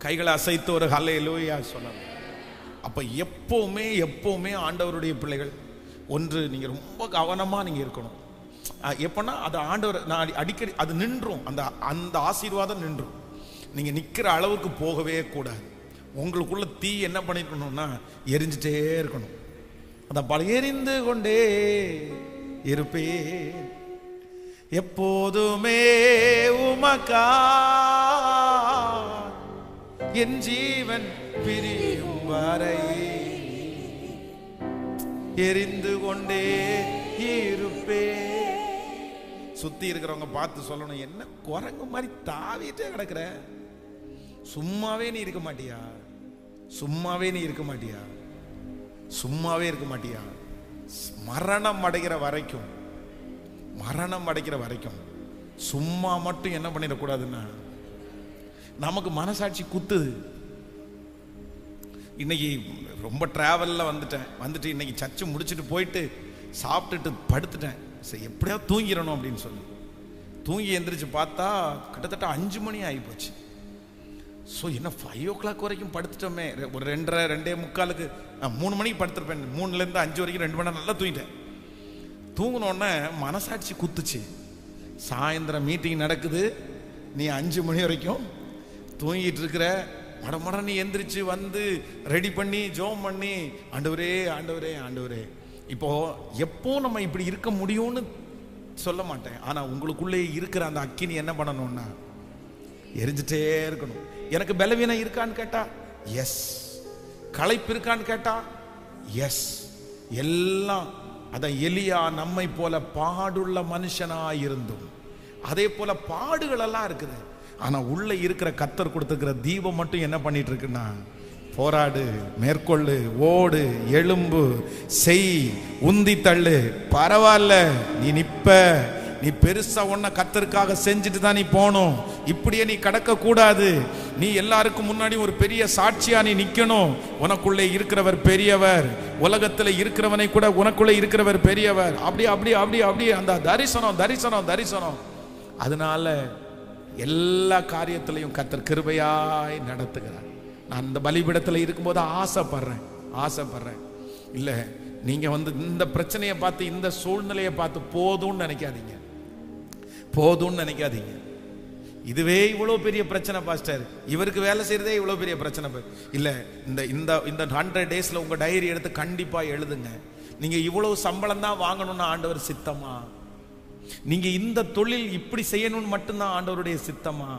கைகளை அசைத்து ஒரு ஹல்லே லூயா சொல்லணும் எப்போவுமே எப்போவுமே ஆண்டவருடைய பிள்ளைகள் ஒன்று நீங்கள் ரொம்ப கவனமாக நீங்கள் இருக்கணும். எப்போனா அது ஆண்டவர் நான் அடி- அடிக்கடி அது நின்றும். அந்த அந்த ஆசீர்வாதம் நின்றும். நீங்கள் நிற்கிற அளவுக்கு போகவே கூடாது. உங்களுக்குள்ள தீ என்ன பண்ணிருக்கணும்னா எரிஞ்சிட்டே இருக்கணும். அந்த பல எரிந்து கொண்டே இருப்பே எப்போதுமே உமக்கா என் ஜீவன் பிரியும் வரை எரிந்து கொண்டே இருப்பே. சுத்தி இருக்கிறவங்க பார்த்து சொல்லணும் என்ன குரங்கு மாதிரி தாவிட்டே கிடக்குற? சும்மாவே நீ இருக்க மாட்டியா? சும்மாவே நீ இருக்க மாட்டியா? சும்மாவே இருக்க மாட்டியா? மரணம் அடைகிற வரைக்கும் மரணம் அடைக்கிற வரைக்கும் சும்மா மட்டும் என்ன பண்ணிடக்கூடாதுன்னா நமக்கு மனசாட்சி குத்துது. இன்னைக்கு ரொம்ப ட்ராவலில் வந்துட்டேன். வந்துட்டு இன்னைக்கு சர்ச்சு முடிச்சுட்டு போயிட்டு சாப்பிட்டுட்டு படுத்துட்டேன். சரி எப்படியாவது தூங்கிடணும் அப்படின்னு சொல்லி. தூங்கி எந்திரிச்சு பார்த்தா கிட்டத்தட்ட அஞ்சு மணி ஆகி போச்சு ஸோ என்ன ஃபைவ் ஓ கிளாக் வரைக்கும் படுத்துட்டோமே. ரெ- ஒரு ரெண்டரை ரெண்டே முக்காலுக்கு நான் மூணு மணிக்கு படுத்துருப்பேன். மூணுலேருந்து அஞ்சு வரைக்கும் ரெண்டு மணி நேரம் நல்லா தூங்கிட்டேன். தூங்கினோடனே மனசாட்சி குத்துச்சு. சாயந்தரம் மீட்டிங் நடக்குது. நீ அஞ்சு மணி வரைக்கும் தூங்கிட்டு இருக்கிற மடமட நீ எந்திரிச்சு வந்து ரெடி பண்ணி ஜோம் பண்ணி ஆண்டவரே ஆண்டவரே ஆண்டவரே. இப்போ எப்போ நம்ம இப்படி இருக்க முடியும்னு சொல்ல மாட்டேன். ஆனால் உங்களுக்குள்ளே இருக்கிற அந்த அக்கினி என்ன பண்ணணும்னா எரிஞ்சிட்டே இருக்கணும். எனக்கு பலவீனம் இருக்கான்னு கேட்டா எஸ் களைப்பு இருக்கான்னு கேட்டா எஸ் எல்லாம் அதான் எலியா நம்மை போல பாடுள்ள மனுஷனா இருந்தும் அதே போல பாடுகள் எல்லாம் இருக்குது. ஆனால் உள்ளே இருக்கிற கத்தர் கொடுத்துருக்கிற தீபம் மட்டும் என்ன பண்ணிட்டு இருக்குன்னா போராடு மேற்கொள்ளு ஓடு எலும்பு செய் உந்தி தள்ளு. பரவாயில்ல நீ நிப்ப. நீ பெருசா ஒன்ன கத்தருக்காக செஞ்சுட்டு தான் நீ போகணும். இப்படியே நீ கடக்க கூடாது நீ எல்லாருக்கும் முன்னாடி ஒரு பெரிய சாட்சியா நீ நிக்கணும். உனக்குள்ளே இருக்கிறவர் பெரியவர். உலகத்துல இருக்கிறவனை கூட உனக்குள்ளே இருக்கிறவர் பெரியவர். அப்படி அப்படி அப்படி அப்படி. அந்த தரிசனம் தரிசனம் தரிசனம். அதனால எல்லா காரியத்திலையும் கத்தர் கிருபையாய் நடத்துகிறார். நான் அந்த பலிபிடத்தில் இருக்கும்போது ஆசைப்படுறேன் ஆசைப்படுறேன். இல்லை நீங்கள் வந்து இந்த பிரச்சனையை பார்த்து இந்த சூழ்நிலையை பார்த்து போதும்னு நினைக்காதீங்க. போதும்னு நினைக்காதீங்க. இதுவே இவ்வளோ பெரிய பிரச்சனை பாஸ்டர். இவருக்கு வேலை செய்கிறதே இவ்வளோ பெரிய பிரச்சனை இல்லை இந்த இந்த இந்த ஹண்ட்ரட் டேஸில் உங்கள் டைரி எடுத்து கண்டிப்பாக எழுதுங்க. நீங்கள் இவ்வளோ சம்பளம் தான் வாங்கணும்னு ஆண்டவர் சித்தமாக நீங்க இந்த தொழில் இப்படி செய்யணும்னு மட்டும்தான் ஆண்டவருடைய சித்தமா?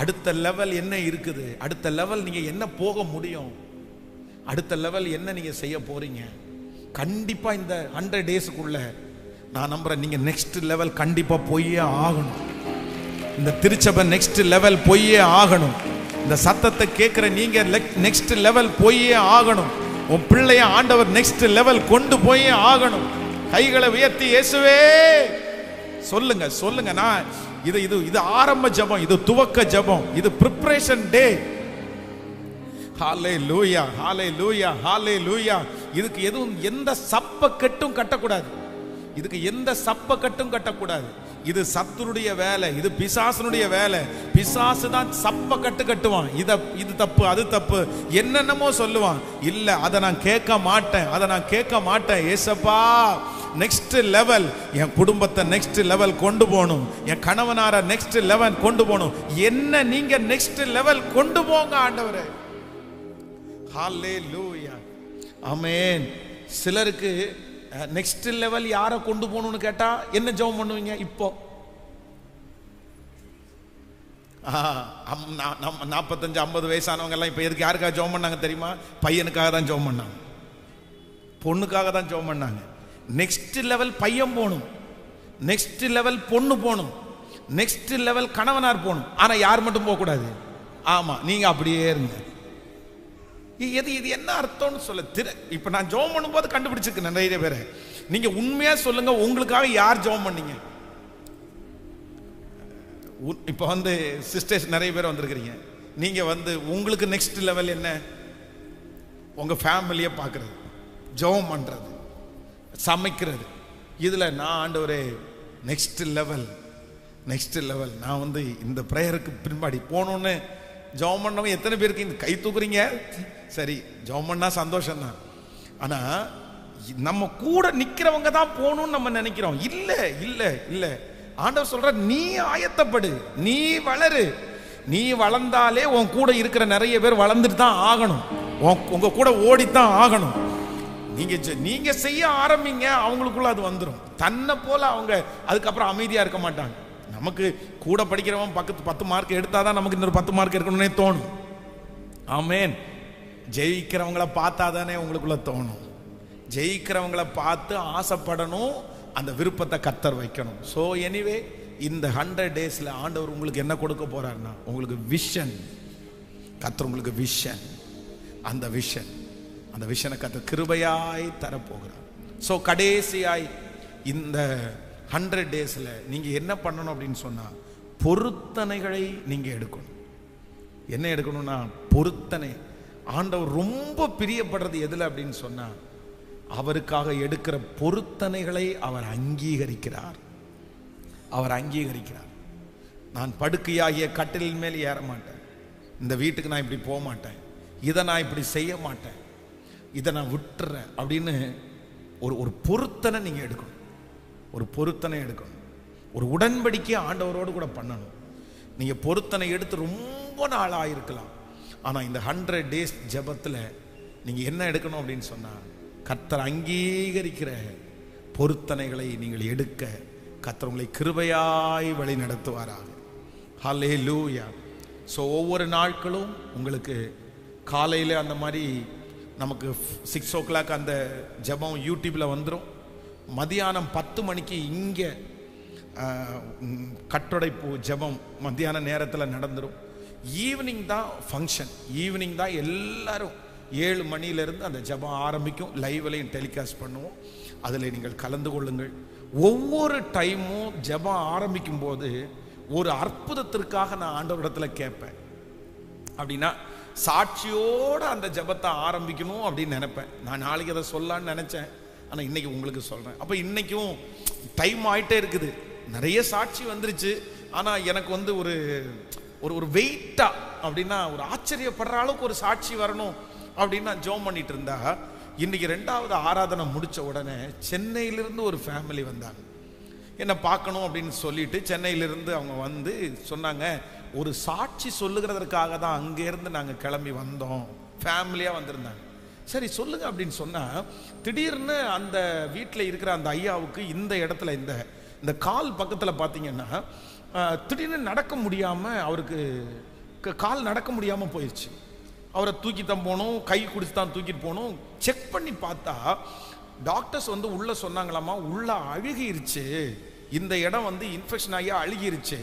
அடுத்த லெவல் என்ன இருக்குது? அடுத்த லெவல் நீங்க என்ன போக முடியும்? அடுத்த லெவல் என்ன நீங்க செய்ய போறீங்க? கண்டிப்பா இந்த ஹண்ட்ரட் டேஸுக்குள்ள நான் நம்புறேன் நீங்க நெக்ஸ்ட் லெவல் கண்டிப்பா போயே ஆகணும். இந்த திருச்சபை நெக்ஸ்ட் லெவல் போயே ஆகணும். இந்த சத்தத்தை கேட்குற நீங்க நெக்ஸ்ட் லெவல் போயே ஆகணும். உன் பிள்ளைய ஆண்டவர் நெக்ஸ்ட் லெவல் கொண்டு போயே ஆகணும். கைகளை உயர்த்தி இயேசுவே சொல்லுங்க சொல்லுங்க. நான் இது இது இது ஆரம்ப ஜபம் இது துவக்க ஜபம் இது ப்ரிப்பரேஷன் டே ஹாலே லூயா ஹாலே லூயா ஹாலே லூயா இதுக்கு எதுவும் எந்த சப்ப கட்டும் கட்டக்கூடாது. இதுக்கு எந்த சப்ப கட்டும் கட்டக்கூடாது. இது சத்துருடைய வேலை இது பிசாசனுடைய வேலை. பிசாசு தான் சப்ப கட்டு கட்டுவான். இத இது தப்பு அது தப்பு என்னென்னமோ சொல்லுவான். இல்ல அதை நான் கேட்க மாட்டேன் அதை நான் கேட்க மாட்டேன். ஏசப்பா நெக்ஸ்ட் லெவல் என் குடும்பத்தை நெக்ஸ்ட் லெவல் கொண்டு போகணும். என் கணவனார நெக்ஸ்ட் லெவல் கொண்டு போகணும். என்ன நீங்க நெக்ஸ்ட் லெவல் கொண்டு போங்க ஆண்டவரே. ஹalleluya ஆமென் சிலருக்கு நெக்ஸ்ட் லெவல் யாரை கொண்டு போகணும்னு கேட்டா என்ன ஜெபம் பண்ணுவீங்க? இப்போ. நாற்பத்தஞ்சு ஐம்பது வயசானவங்க எல்லாம் இப்போ எதுக்கு யாருக்காக ஜெபம் பண்ணாங்க தெரியுமா? பையனுக்காக தான் ஜெபம் பண்ணாங்க. பொண்ணுக்காக தான் ஜெபம் பண்ணாங்க. நெக்ஸ்ட் லெவல் பையன் போகணும். நெக்ஸ்ட் லெவல் பொண்ணு போகணும். நெக்ஸ்ட் லெவல் கணவனார் போகணும். ஆனால் யார் மட்டும் போகக்கூடாது? ஆமாம் நீங்கள் அப்படியே இருங்க. எது இது என்ன அர்த்தம்னு சொல்ல திரு இப்போ நான் ஜெபம் பண்ணும்போது கண்டுபிடிச்சிருக்கேன் நிறைய பேரை. நீங்கள் உண்மையாக சொல்லுங்கள் உங்களுக்காக யார் ஜெபம் பண்ணீங்க? உ- வந்து சிஸ்டர்ஸ் நிறைய பேர் வந்திருக்கிறீங்க. நீங்கள் வந்து உங்களுக்கு நெக்ஸ்ட் லெவல் என்ன? உங்கள் ஃபேமிலியை பார்க்குறது. ஜெபம் பண்ணுறது சமைக்கிறது. இதில் நான் ஆண்டவரே நெக்ஸ்ட் லெவல் நெக்ஸ்ட் லெவல் நான் வந்து இந்த ப்ரேயருக்கு பின்பாடி போகணுன்னு ஜெபம் பண்ணவங்க எத்தனை பேருக்கு இந்த கை தூக்குறீங்க? சரி ஜெபம் பண்ணால் சந்தோஷம்தான். ஆனால் நம்ம கூட நிற்கிறவங்க தான் போகணும்னு நம்ம நினைக்கிறோம். இல்லை இல்லை இல்லை. ஆண்டவர் சொல்கிற நீ ஆயத்தப்படு நீ வளரு. நீ வளர்ந்தாலே உன் கூட இருக்கிற நிறைய பேர் வளர்ந்துட்டு தான் ஆகணும். உன்- உங்க கூட ஓடித்தான் ஆகணும். நீங்க நீங்க செய்ய ஆரம்பிங்க அவங்களுக்குள்ள அது வந்துடும் தன்னை போல அவங்க அதுக்கப்புறம் அமைதியா இருக்க மாட்டாங்க. நமக்கு கூட படிக்கிறவன் பக்கத்து பத்து மார்க் எடுத்தாதான் நமக்கு இன்னொரு பத்து மார்க் இருக்கணும்னே தோணும். ஆமேன். ஜெயிக்கிறவங்கள பார்த்தா தானே உங்களுக்குள்ள தோணும். ஜெயிக்கிறவங்கள பார்த்து ஆசைப்படணும் அந்த விருப்பத்தை கத்தர் வைக்கணும். ஸோ எனிவே இந்த ஹண்ட்ரட் டேஸில் ஆண்டவர் உங்களுக்கு என்ன கொடுக்க போறாருன்னா உங்களுக்கு விஷன் கத்தர் உங்களுக்கு விஷன் அந்த விஷன் அந்த விஷயம் கத்த கிருபையாய் தரப்போகிறார். ஸோ கடைசியாய் இந்த ஹண்ட்ரட் டேஸில் நீங்கள் என்ன பண்ணணும் அப்படின்னு சொன்னால் பொருத்தனைகளை நீங்கள் எடுக்கணும். என்ன எடுக்கணும்னா பொருத்தனை. ஆண்டவர் ரொம்ப பிரியப்படுறது எதில் அப்படின்னு சொன்னால் அவருக்காக எடுக்கிற பொருத்தனைகளை அவர் அங்கீகரிக்கிறார். அவர் அங்கீகரிக்கிறார். நான் படுக்கையாகிய கட்டிலின் மேல் ஏற மாட்டேன் இந்த வீட்டுக்கு நான் இப்படி போக மாட்டேன் இதை நான் இப்படி செய்ய மாட்டேன் இதை நான் விட்டுறேன் அப்படின்னு ஒரு ஒரு பொருத்தனை நீங்கள் எடுக்கணும். ஒரு பொருத்தனை எடுக்கணும். ஒரு உடன்படிக்கையை ஆண்டவரோடு கூட பண்ணணும். நீங்கள் பொருத்தனை எடுத்து ரொம்ப நாள் ஆயிருக்கலாம் ஆனால் இந்த ஹண்ட்ரட் டேஸ் ஜபத்தில் நீங்கள் என்ன எடுக்கணும் அப்படின்னு சொன்னால் கர்த்தர் அங்கீகரிக்கிற பொருத்தனைகளை நீங்கள் எடுக்க கர்த்தர் உங்களை கிருபையாய் வழி நடத்துவாராக. ஹலே லூயா ஸோ ஒவ்வொரு நாட்களும் உங்களுக்கு காலையில் அந்த மாதிரி நமக்கு சிக்ஸ் ஓ கிளாக் அந்த ஜெபம் யூடியூப்பில் வந்துடும் மதியானம் பத்து மணிக்கு இங்கே கட்டுடைப்பு ஜெபம் மத்தியான நேரத்தில் நடந்துடும் ஈவினிங் தான் ஃபங்க்ஷன் ஈவினிங் தான் எல்லாரும் ஏழு மணிலேருந்து அந்த ஜெபம் ஆரம்பிக்கும். லைவ்லையும் டெலிகாஸ்ட் பண்ணுவோம். அதில் நீங்கள் கலந்து கொள்ளுங்கள். ஒவ்வொரு டைமும் ஜெபம் ஆரம்பிக்கும் போது ஒரு அற்புதத்திற்காக நான் ஆண்டவரிடத்தில் கேட்பேன். அப்படின்னா சாட்சியோடு அந்த ஜெபத்தை ஆரம்பிக்கணும் அப்படின்னு நினைப்பேன். நான் நாளைக்கு அதை சொல்லலான்னு நினச்சேன். ஆனால் இன்னைக்கு உங்களுக்கு சொல்கிறேன் அப்போ இன்றைக்கும் டைம் ஆகிட்டே இருக்குது. நிறைய சாட்சி வந்துருச்சு. ஆனால் எனக்கு வந்து ஒரு ஒரு ஒரு வெயிட்டாக அப்படின்னா ஒரு ஆச்சரியப்படுற அளவுக்கு ஒரு சாட்சி வரணும் அப்படின்னு நான் ஜோம் பண்ணிட்டு இருந்தா இன்னைக்கு ரெண்டாவது ஆராதனை முடிச்ச உடனே சென்னையிலிருந்து ஒரு ஃபேமிலி வந்தாங்க. என்னை பார்க்கணும் அப்படின்னு சொல்லிட்டு சென்னையிலிருந்து அவங்க வந்து சொன்னாங்க ஒரு சாட்சி சொல்லுகிறதற்காக தான் அங்கேருந்து நாங்கள் கிளம்பி வந்தோம். ஃபேமிலியாக வந்திருந்தாங்க. சரி சொல்லுங்க அப்படின்னு சொன்னால் திடீர்னு அந்த வீட்டில் இருக்கிற அந்த ஐயாவுக்கு இந்த இடத்துல இந்த இந்த கால் பக்கத்தில் பார்த்தீங்கன்னா திடீர்னு நடக்க முடியாமல் அவருக்கு க- கால் நடக்க முடியாமல் போயிடுச்சு அவரை தூக்கி தான் போகணும் கை குடிச்சு தான் தூக்கிட்டு போகணும். செக் பண்ணி பார்த்தா டாக்டர்ஸ் வந்து உள்ளே சொன்னாங்களாமா உள்ளே அழுகிருச்சு. இந்த இடம் வந்து இன்ஃபெக்ஷன் ஆகி அழுகிருச்சு.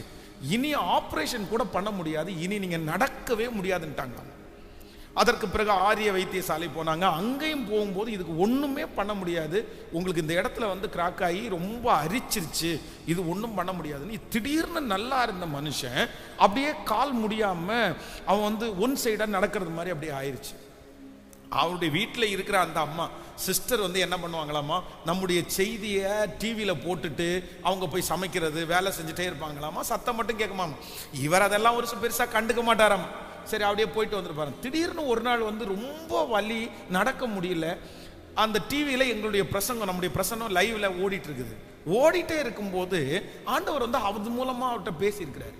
இனி ஆப்ரேஷன் கூட பண்ண முடியாது. இனி நீங்கள் நடக்கவே முடியாதுன்ட்டாங்க. அதற்கு பிறகு ஆரிய வைத்தியசாலை போனாங்க. அங்கேயும் போகும்போது இதுக்கு ஒன்றுமே பண்ண முடியாது. உங்களுக்கு இந்த இடத்துல வந்து கிராக் ஆகி ரொம்ப அரிச்சிருச்சு. இது ஒன்றும் பண்ண முடியாதுன்னு திடீர்னு நல்லா இருந்த மனுஷன் அப்படியே கால் முடியாமல் அவன் வந்து ஒன் சைடாக நடக்கிறது மாதிரி அப்படியே ஆயிடுச்சு அவருடைய வீட்டில் இருக்கிற அந்த அம்மா சிஸ்டர் வந்து என்ன பண்ணுவாங்களாமா நம்முடைய செய்தியை டிவியில் போட்டுட்டு அவங்க போய் சமைக்கிறது வேலை செஞ்சுட்டே இருப்பாங்களாமா சத்தம் மட்டும் கேட்குமாமா. இவர் அதெல்லாம் ஒரு பெருசாக கண்டுக்க மாட்டாராமா. சரி அப்படியே போயிட்டு வந்துருப்பாரு திடீர்னு ஒரு நாள் வந்து ரொம்ப வலி நடக்க முடியல. அந்த டிவியில் எங்களுடைய பிரசங்கம் நம்முடைய பிரசங்கம் லைவில் ஓடிட்டு இருக்குது. ஓடிட்டே இருக்கும்போது ஆண்டவர் வந்து அது மூலமாக அவர்கிட்ட பேசியிருக்கிறார்.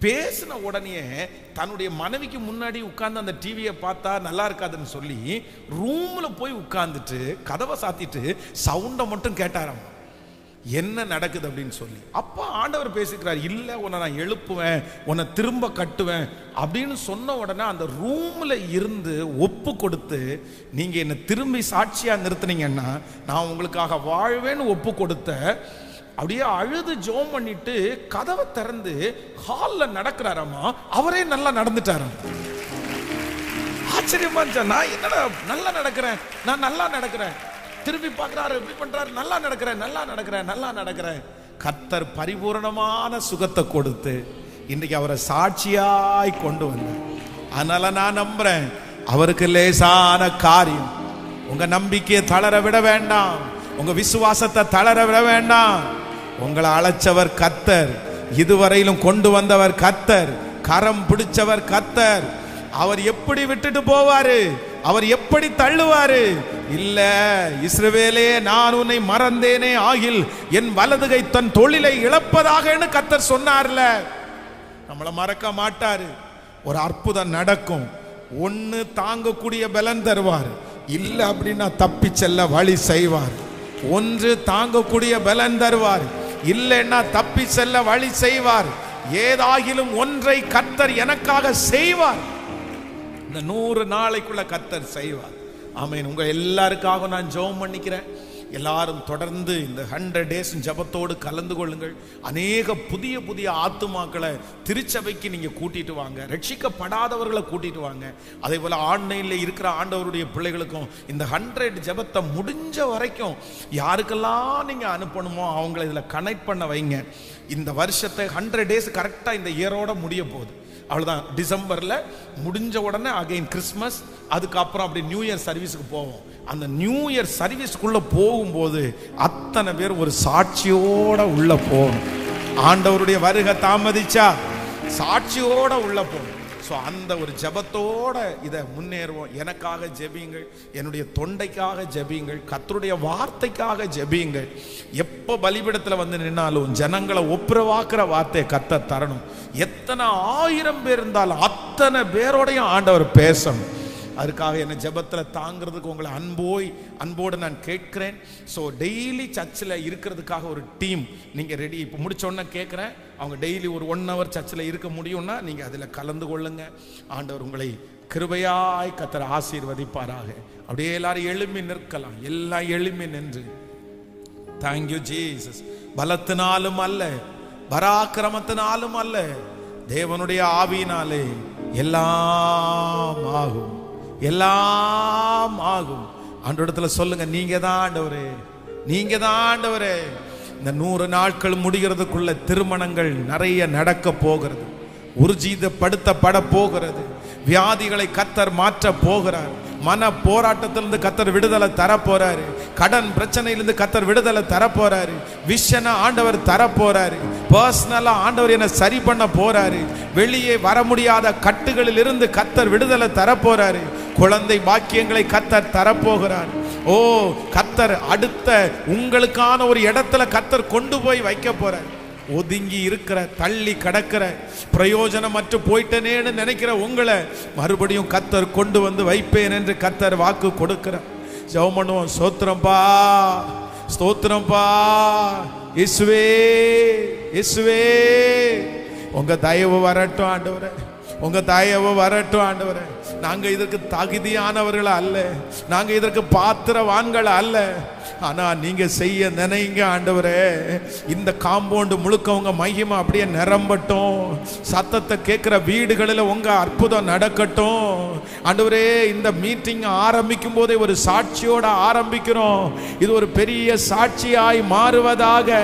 பேசின உடனே தன்னுடைய மனைவிக்கு முன்னாடி உட்கார்ந்து அந்த டிவியை பார்த்தா நல்லா இருக்காதுன்னு சொல்லி ரூமில் போய் உட்காந்துட்டு கதவை சாத்திட்டு சவுண்டை மட்டும் கேட்டாராம். என்ன நடக்குது அப்படின்னு சொல்லி. அப்போ ஆண்டவர் பேசிக்கிறார் இல்லை உன்னை நான் எழுப்புவேன் உன்னை திரும்ப கட்டுவேன் அப்படின்னு சொன்ன உடனே அந்த ரூமில் இருந்து ஒப்பு கொடுத்து நீங்கள் என்னை திரும்பி சாட்சியாக நிறுத்துனீங்கன்னா நான் உங்களுக்காக வாழ்வேன்னு ஒப்பு கொடுத்த அப்படியே அழுது ஜோம் பண்ணிட்டு கதவை திறந்து ஹால்ல நடக்கிறாராமா? அவரே நல்லா நடந்துட்டாராம். ஆச்சரியமா இருந்துச்சா? நான் என்னடா நல்லா நடக்கிறேன்? நான் நல்லா நடக்கிறேன். திரும்பி பார்க்குறாரு இப்படி பண்றாரு நல்லா நடக்கிறேன் நல்லா நடக்கிறேன் நல்லா நடக்கிறேன். கத்தர் பரிபூரணமான சுகத்தை கொடுத்து இன்னைக்கு அவரை சாட்சியாய் கொண்டு வந்தேன் அதனால நான் நம்புறேன் அவருக்கு லேசான காரியம். உங்க நம்பிக்கையை தளர விட வேண்டாம். உங்க விசுவாசத்தை தளர விட வேண்டாம். உங்களை அழைச்சவர் கத்தர். இதுவரையிலும் கொண்டு வந்தவர் கத்தர். கரம் பிடிச்சவர் கத்தர். அவர் எப்படி விட்டுட்டு போவாரு? அவர் எப்படி தள்ளுவாரு? இல்ல இஸ்ரவேலே நான் உன்னை மறந்தேனே ஆகில் என் வலதுகை தன் தொழிலை இழப்பதாக கத்தர் சொன்னார்ல. நம்மளை மறக்க மாட்டாரு. ஒரு அற்புதம் நடக்கும். ஒன்னு தாங்கக்கூடிய பலன் தருவார். இல்ல அப்படின்னா தப்பி செல்ல வழி செய்வார். ஒன்று தாங்கக்கூடிய பலன் தருவார். இல்லைன்னா தப்பி செல்ல வழி செய்வார். ஏதாகிலும் ஒன்றை கத்தர் எனக்காக செய்வார். இந்த நூறு நாளைக்குள்ள கத்தர் செய்வார். ஆமீன். உங்க எல்லாருக்காக நான் ஜெபம் பண்ணிக்கிறேன். எல்லாரும் தொடர்ந்து இந்த ஹண்ட்ரட் டேஸ் ஜெபத்தோடு கலந்து கொள்ளுங்கள். அநேக புதிய புதிய ஆத்துமாக்களை திருச்சபைக்கு நீங்கள் கூட்டிட்டு வாங்க. ரட்சிக்கப்படாதவர்களை கூட்டிட்டு வாங்க. அதே போல் ஆன்லைனில் இருக்கிற ஆண்டவருடைய பிள்ளைகளுக்கும் இந்த ஹண்ட்ரட் ஜெபத்தை முடிஞ்ச வரைக்கும் யாருக்கெல்லாம் நீங்கள் அனுப்பணுமோ அவங்கள இதில் கனெக்ட் பண்ண வைங்க. இந்த வருஷத்தை ஹண்ட்ரட் டேஸ் கரெக்டாக இந்த இயரோட முடிய போகுது. அவ்வளோதான் டிசம்பரில் முடிஞ்ச உடனே அகைன் கிறிஸ்மஸ் அதுக்கப்புறம் அப்படி நியூ இயர் சர்வீஸுக்கு போவோம். அந்த நியூ இயர் சர்வீஸ்க்குள்ளே போகும்போது அத்தனை பேர் ஒரு சாட்சியோட உள்ளே போகணும். ஆண்டவருடைய வருகை தாமதிச்சா சாட்சியோட உள்ள போகணும். ஸோ அந்த ஒரு ஜெபத்தோட இதை முன்னேறுவோம். எனக்காக ஜெபியுங்கள் என்னுடைய தொண்டைக்காக ஜெபியுங்கள் கத்தருடைய வார்த்தைக்காக ஜெபியுங்கள். எப்போ பலிபிடத்தில் வந்து நின்னாலும் ஜனங்களை ஒப்புரவாக்குற வார்த்தையை கத்த தரணும். எத்தனை ஆயிரம் பேர் இருந்தாலும் அத்தனை பேரோடையும் ஆண்டவர் பேசணும். அதுக்காக என்னை ஜெபத்தில் தாங்கிறதுக்கு உங்களை அன்போய் அன்போடு நான் கேட்கிறேன். ஸோ டெய்லி சர்ச்சில் இருக்கிறதுக்காக ஒரு டீம் நீங்கள் ரெடி இப்போ முடிச்சோன்னே கேட்குறேன். அவங்க டெய்லி ஒரு ஒன் ஹவர் சர்ச்சில் இருக்க முடியும்னா நீங்கள் அதில் கலந்து கொள்ளுங்க. ஆண்டவர் உங்களை கிருபையாய் கத்தர் ஆசீர்வதிப்பாராக. அப்படியே எல்லாரும் எளிமை நிற்கலாம். எல்லாம் எளிமை நின்று. தேங்க்யூ ஜீசஸ் பலத்தினாலும் அல்ல. பராக்கிரமத்தினாலும் அல்ல. தேவனுடைய ஆவியினாலே எல்லாம் ஆகும். எல்லாம் ஆகும். ஆண்டவரத்துல சொல்லுங்க நீங்க தான் ஆண்டவரே நீங்க தான் ஆண்டவரே. இந்த நூறு நாட்கள் முடிகிறதுக்குள்ள திருமணங்கள் நிறைய நடக்க போகிறது. உறுஜிதப்படுத்தப்பட போகிறது. வியாதிகளை கத்தர் மாற்ற போகிறார். மன போராட்டத்திலிருந்து கத்தர் விடுதலை தர போறாரு. கடன் பிரச்சனையிலிருந்து கத்தர் விடுதலை தர போறாரு. விஷனை ஆண்டவர் தர போறாரு. பர்சனலா ஆண்டவர் என்ன சரி பண்ண போறாரு. வெளியே வர முடியாத கட்டுகளில் இருந்து கத்தர் விடுதலை தர போறாரு. குழந்தை பாக்கியங்களை கத்தர் தரப்போகிறார். ஓ கத்தர் அடுத்த உங்களுக்கான ஒரு இடத்துல கத்தர் கொண்டு போய் வைக்க போறார். ஒதுங்கி இருக்கிற தள்ளி கடக்கிற பிரயோஜனமற்று போயிட்டனேன்னு நினைக்கிற உங்களை மறுபடியும் கத்தர் கொண்டு வந்து வைப்பேன் என்று கத்தர் வாக்கு கொடுக்கிறார். ஜெபம் பண்ணுவோம். சோத்திரம்பா ஸ்தோத்திரம்பா இசுவே இசுவே உங்க தயவு வரட்டும் ஆண்டவரே. உங்க தயவு வரட்டும் ஆண்டவரே. நாங்க இதற்கு தகுதியானவர்கள் அல்ல. நாங்க இதற்கு பாத்திரவான்கள் அல்ல. ஆனா நீங்க செய்ய நினைங்க ஆண்டவரே. இந்த காம்பவுண்டு முழுக்க மையமா அப்படியே நிரம்பட்டும். சத்தத்தை கேட்கிற வீடுகளில் உங்க அற்புதம் நடக்கட்டும். ஆண்டவரே இந்த மீட்டிங் ஆரம்பிக்கும் போதே ஒரு சாட்சியோட ஆரம்பிக்கிறோம். இது ஒரு பெரிய சாட்சியாய் மாறுவதாக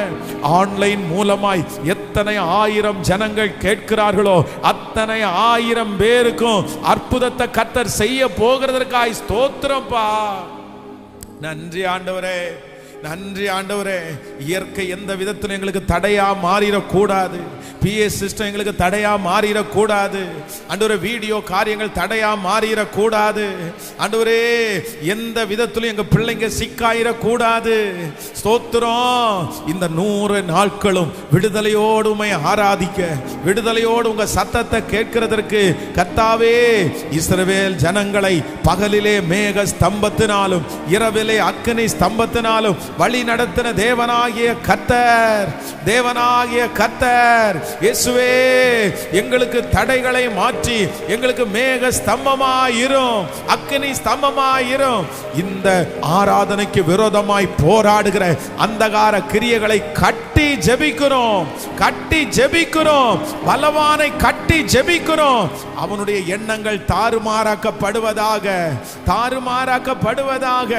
ஆன்லைன் மூலமாய் எத்தனை ஆயிரம் ஜனங்கள் கேட்கிறார்களோ அத்தனை ஆயிரம் பேருக்கும் அற்புதத்தை கத்தர் செய்ய போகிறதற்காய் ஸ்தோத்திரம்ப்பா நன்றி ஆண்டவரே. நன்றி ஆண்டவரே. இயற்கை எந்த விதத்தில் எங்களுக்கு தடையா மாறிடக்கூடாது. பிஎஸ் சிஸ்டம் எங்களுக்கு தடையா மாறிடக்கூடாது. ஆண்டவரே வீடியோ காரியங்கள் தடையா மாறிடக்கூடாது. ஆண்டவரே எந்த விதத்திலும் எங்க பிள்ளைங்க சிக்காயிடக்கூடாது. ஸ்தோத்திரம். இந்த நூறு நாட்களும் விடுதலையோடு உமை ஆராதிக்க விடுதலையோடு உங்க சத்தத்தை கேட்கிறதற்கு கத்தாவே இஸ்ரவேல் ஜனங்களை பகலிலே மேக ஸ்தம்பத்தினாலும் இரவிலே அக்கினி ஸ்தம்பத்தினாலும் வழி நடத்தின தேவனாகிய கத்தர் தேவனாகிய கத்தர் இயேசுவே எங்களுக்கு தடைகளை மாற்றி எங்களுக்கு மேக ஸ்தம்பமாயிரும் அக்கினி ஸ்தம்பமாயிரும். இந்த ஆராதனைக்கு விரோதமாய் போராடுகிற அந்தகார கிரியைகளை கட் ஜெபிக்கிறோம் கட்டி ஜெபிக்கிறோம் பலவானை கட்டி ஜெபிக்கிறோம். அவனுடைய எண்ணங்கள் தாறுமாறாக்கப்படுவதாக தாறுமாறாக்கப்படுவதாக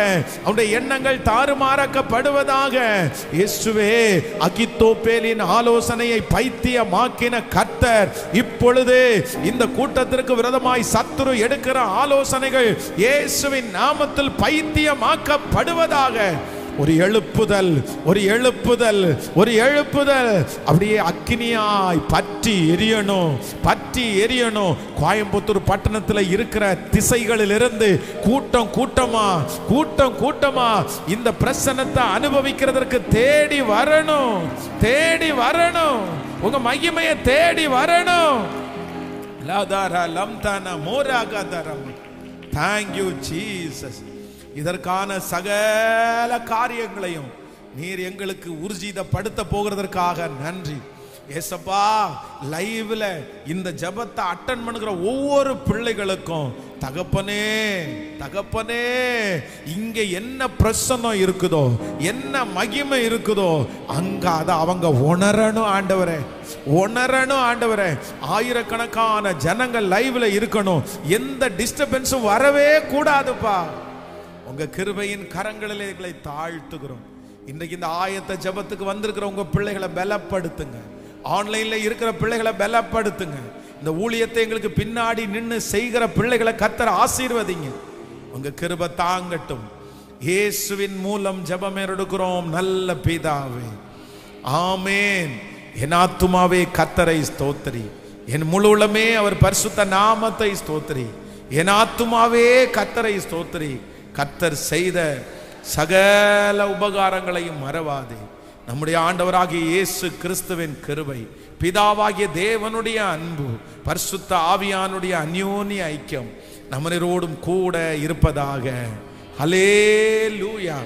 அவனுடைய எண்ணங்கள் தாறுமாறாக்கப்படுவதாக. இயேசுவே அகித்தோப்பேலின் ஆலோசனையை பைத்தியமாக்கின கத்தர் இப்பொழுது இந்த கூட்டத்திற்கு விரதமாய் சத்துரு எடுக்கிற ஆலோசனைகள் இயேசுவின் நாமத்தில் பைத்தியமாக்கப்படுவதாக. ஒரு எழுப்புதல் ஒரு எழுப்புதல் ஒரு எழுப்புதல். அப்படியே அக்கினியாய் பற்றி எரியணும் பற்றி எரியணும். கோயம்புத்தூர் பட்டணத்தில் இருக்கிற திசைகளிலிருந்து கூட்டம் கூட்டமா கூட்டம் கூட்டமா இந்த பிரசனத்தை அனுபவிக்கிறதற்கு தேடி வரணும் தேடி வரணும். உங்க மகிமையை தேடி வரணும். லாதாரா லம்தானா மோராகாதாரம் தேங்க்யூ ஜீசஸ் இதற்கான சகல காரியங்களையும் நீர் எங்களுக்கு ஊர்ஜிதப்படுத்த போகிறதற்காக நன்றி. ஏசப்பா லைவ்ல இந்த ஜெபத்தை அட்டன் பண்ணுகிற ஒவ்வொரு பிள்ளைகளுக்கும் தகப்பனே தகப்பனே இங்க என்ன பிரசன்னம் இருக்குதோ என்ன மகிமை இருக்குதோ அங்க அதை அவங்க உணரணும் ஆண்டவரே உணரணும் ஆண்டவரே. ஆயிரக்கணக்கான ஜனங்கள் லைவ்ல இருக்கணும். எந்த டிஸ்டர்பன்ஸும் வரவே கூடாதுப்பா. உங்க கிருபையின் கரங்களில் எங்களை தாழ்த்துகிறோம். இன்றைக்கு இந்த ஆயத்த ஜெபத்துக்கு வந்திருக்கிற உங்க பிள்ளைகளை பலப்படுத்துங்க. ஆன்லைன்ல இருக்கிற பிள்ளைகளை பலப்படுத்துங்க. இந்த ஊழியத்தை எங்களுக்கு பின்னாடி நின்று செய்கிற பிள்ளைகளை கத்தர ஆசீர்வதிங்க. உங்க கிருபை தாங்கட்டும். இயேசுவின் மூலம் ஜபம் எடுக்கிறோம் நல்ல பிதாவே. ஆமேன். என் ஆத்துமாவே கத்தரை ஸ்தோத்திரி. என் முழு உள்ளமே அவர் பரிசுத்த நாமத்தை ஸ்தோத்திரி. என் ஆத்துமாவே கத்தரை ஸ்தோத்திரி. கத்தர் செய்த சகல உபகாரங்களையும் மறவாதே. நம்முடைய ஆண்டவராகிய இயேசு கிறிஸ்துவின் கிருபை பிதாவாகிய தேவனுடைய அன்பு பரிசுத்த ஆவியானுடைய அந்யோன்ய ஐக்கியம் நம்மளோடும் கூட இருப்பதாக. ஹலே லூயா